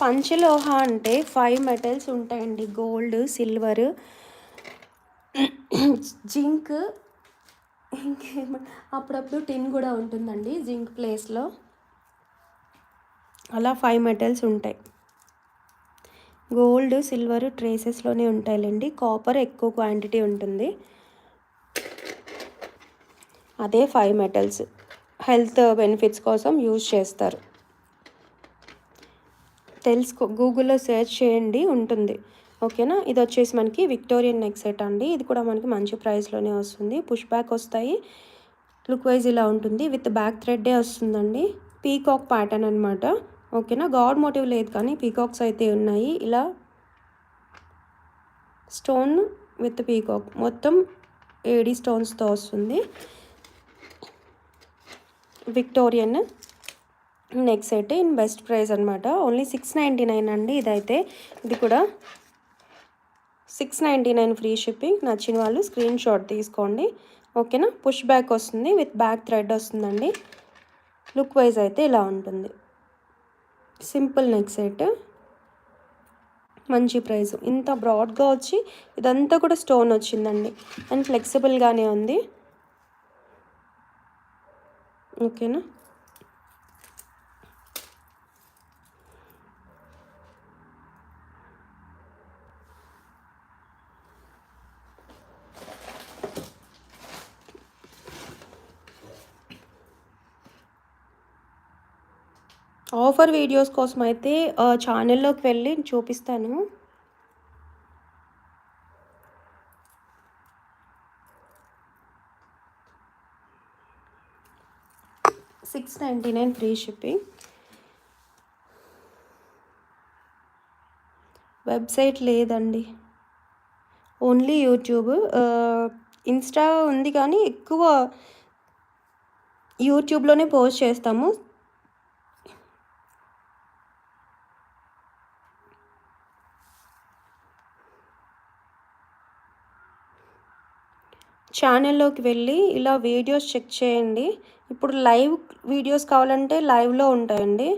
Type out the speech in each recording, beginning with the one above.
పంచలోహ అంటే five metals ఉంటాయండి. Gold silver zinc అప్పుడప్పుడు టిన్ కూడా ఉంటుందండి జింక్ ప్లేస్లో. అలా ఫైవ్ మెటల్స్ ఉంటాయి. గోల్డ్ సిల్వర్ ట్రేసెస్లోనే ఉంటాయిలేండి. కాపర్ ఎక్కువ క్వాంటిటీ ఉంటుంది. అదే ఫైవ్ మెటల్స్. హెల్త్ బెనిఫిట్స్ కోసం యూజ్ చేస్తారు. తెలుసుకో గూగుల్లో సెర్చ్ చేయండి ఉంటుంది. ఓకేనా? ఇది వచ్చేసి మనకి విక్టోరియన్ నెక్ సెట్ అండి. ఇది కూడా మనకి మంచి ప్రైస్లోనే వస్తుంది. పుష్ బ్యాక్ వస్తాయి. లుక్ వైజ్ ఇలా ఉంటుంది. విత్ బ్యాక్ థ్రెడ్డే వస్తుందండి. పీకాక్ ప్యాటర్న్ అనమాట ఓకేనా? గాడ్ మోటివ్ లేదు కానీ పీకాక్స్ అయితే ఉన్నాయి. ఇలా స్టోన్ విత్ పీకాక్ మొత్తం ఏడి స్టోన్స్తో వస్తుంది. Victorian neck set in best price అనమాట ఓన్లీ సిక్స్ నైంటీ నైన్ అండి ఇదైతే. ఇది కూడా six ninety nine free shipping. నచ్చిన వాళ్ళు స్క్రీన్ షాట్ తీసుకోండి. ఓకేనా? పుష్ బ్యాక్ వస్తుంది విత్ బ్యాక్ థ్రెడ్ వస్తుందండి. లుక్ వైజ్ అయితే ఇలా ఉంటుంది. సింపుల్ నెక్ సెట్ మంచి ప్రైస్. ఇంత బ్రాడ్గా వచ్చి ఇదంతా కూడా స్టోన్ వచ్చిందండి. అండ్ ఫ్లెక్సిబుల్గానే ఉంది. ఓకేనా? ఆఫర్ వీడియోస్ కోసం అయితే ఛానల్లోకి వెళ్ళి చూపిస్తాను. Six ninety nine free shipping. Website లేదండి. Only YouTube. ఇన్స్టా ఉంది కానీ ఎక్కువ యూట్యూబ్లోనే పోస్ట్ చేస్తాము. ఛానల్లోకి వెళ్ళి ఇలా వీడియోస్ చెక్ చేయండి. ఇప్పుడు లైవ్ వీడియోస్ కావాలంటే లైవ్లో ఉంటాయండి.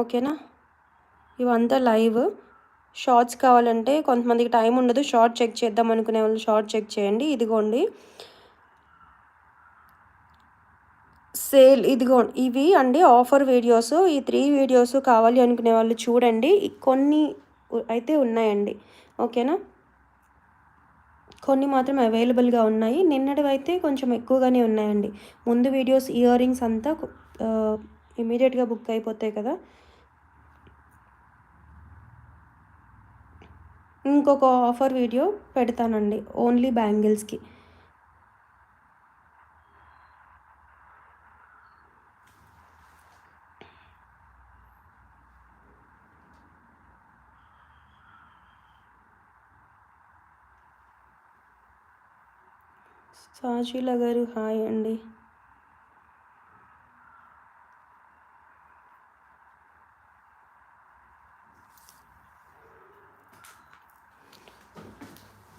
ఓకేనా? ఇవంతా లైవ్. షార్ట్స్ కావాలంటే కొంతమందికి టైం ఉండదు. షార్ట్ చెక్ చేద్దాం అనుకునే వాళ్ళు షార్ట్ చెక్ చేయండి. ఇదిగోండి. సేల్ ఇదిగో ఇవి అండి ఆఫర్ వీడియోస్. ఈ త్రీ వీడియోస్ కావాలి అనుకునే వాళ్ళు చూడండి. కొన్ని అయితే ఉన్నాయండి. ఓకేనా? కొన్ని మాత్రం అవైలబుల్గా ఉన్నాయి. నిన్నటివైతే అయితే కొంచెం ఎక్కువగానే ఉన్నాయండి. ముందు వీడియోస్ ఇయర్ రింగ్స్ అంతా ఇమీడియట్గా బుక్ అయిపోతాయి కదా. ఇంకొక ఆఫర్ వీడియో పెడతానండి. ఓన్లీ బ్యాంగిల్స్కి సాజీల గారు హాయ్ అండి.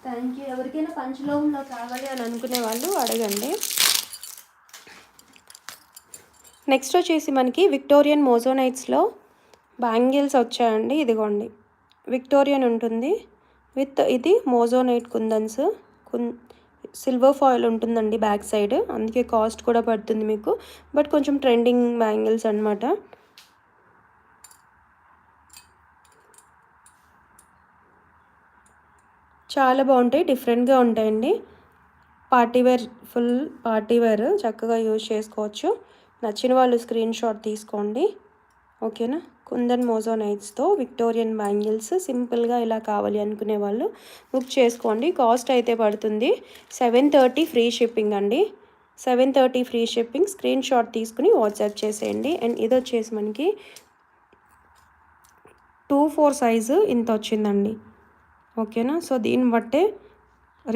Thank you. ఎవరికైనా పంచలోకంలో కావాలి అని అనుకునే వాళ్ళు అడగండి. నెక్స్ట్ వచ్చేసి మనకి విక్టోరియన్ మోజోనైట్స్లో బ్యాంగిల్స్ వచ్చాయండి. ఇదిగోండి. విక్టోరియన్ ఉంటుంది. విత్ ఇది మోజోనైట్ కుందన్స్ కున్ సిల్వర్ ఫాయిల్ ఉంటుందండి బ్యాక్ సైడ్. అందుకే కాస్ట్ కూడా పడుతుంది మీకు. బట్ కొంచెం ట్రెండింగ్ బ్యాంగిల్స్ అనమాట చాలా బాగుంటాయి. డిఫరెంట్గా ఉంటాయండి. Party wear full party wear చక్కగా యూజ్ చేసుకోవచ్చు. నచ్చిన వాళ్ళు స్క్రీన్ షాట్ తీసుకోండి. ఓకేనా? కుందన్ మోజో నైట్స్తో విక్టోరియన్ బ్యాంగిల్స్ సింపుల్గా ఇలా కావాలి అనుకునే వాళ్ళు బుక్ చేసుకోండి. కాస్ట్ అయితే పడుతుంది సెవెన్ థర్టీ ఫ్రీ షిప్పింగ్ అండి. Seven thirty free shipping. Screen shot తీసుకుని వాట్సాప్ చేసేయండి. అండ్ ఇది వచ్చేసి మనకి టూ ఫోర్ సైజు ఇంత వచ్చిందండి. ఓకేనా? సో దీన్ని బట్టే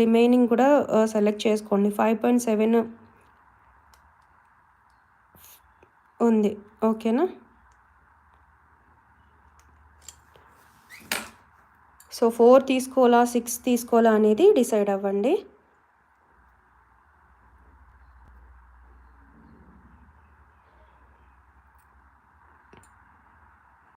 రిమైనింగ్ కూడా సెలెక్ట్ చేసుకోండి. ఫైవ్ పాయింట్ సెవెన్ ఉంది. ఓకేనా? సో ఫోర్ తీసుకోవాలా సిక్స్ తీసుకోవాలా అనేది డిసైడ్ అవ్వండి.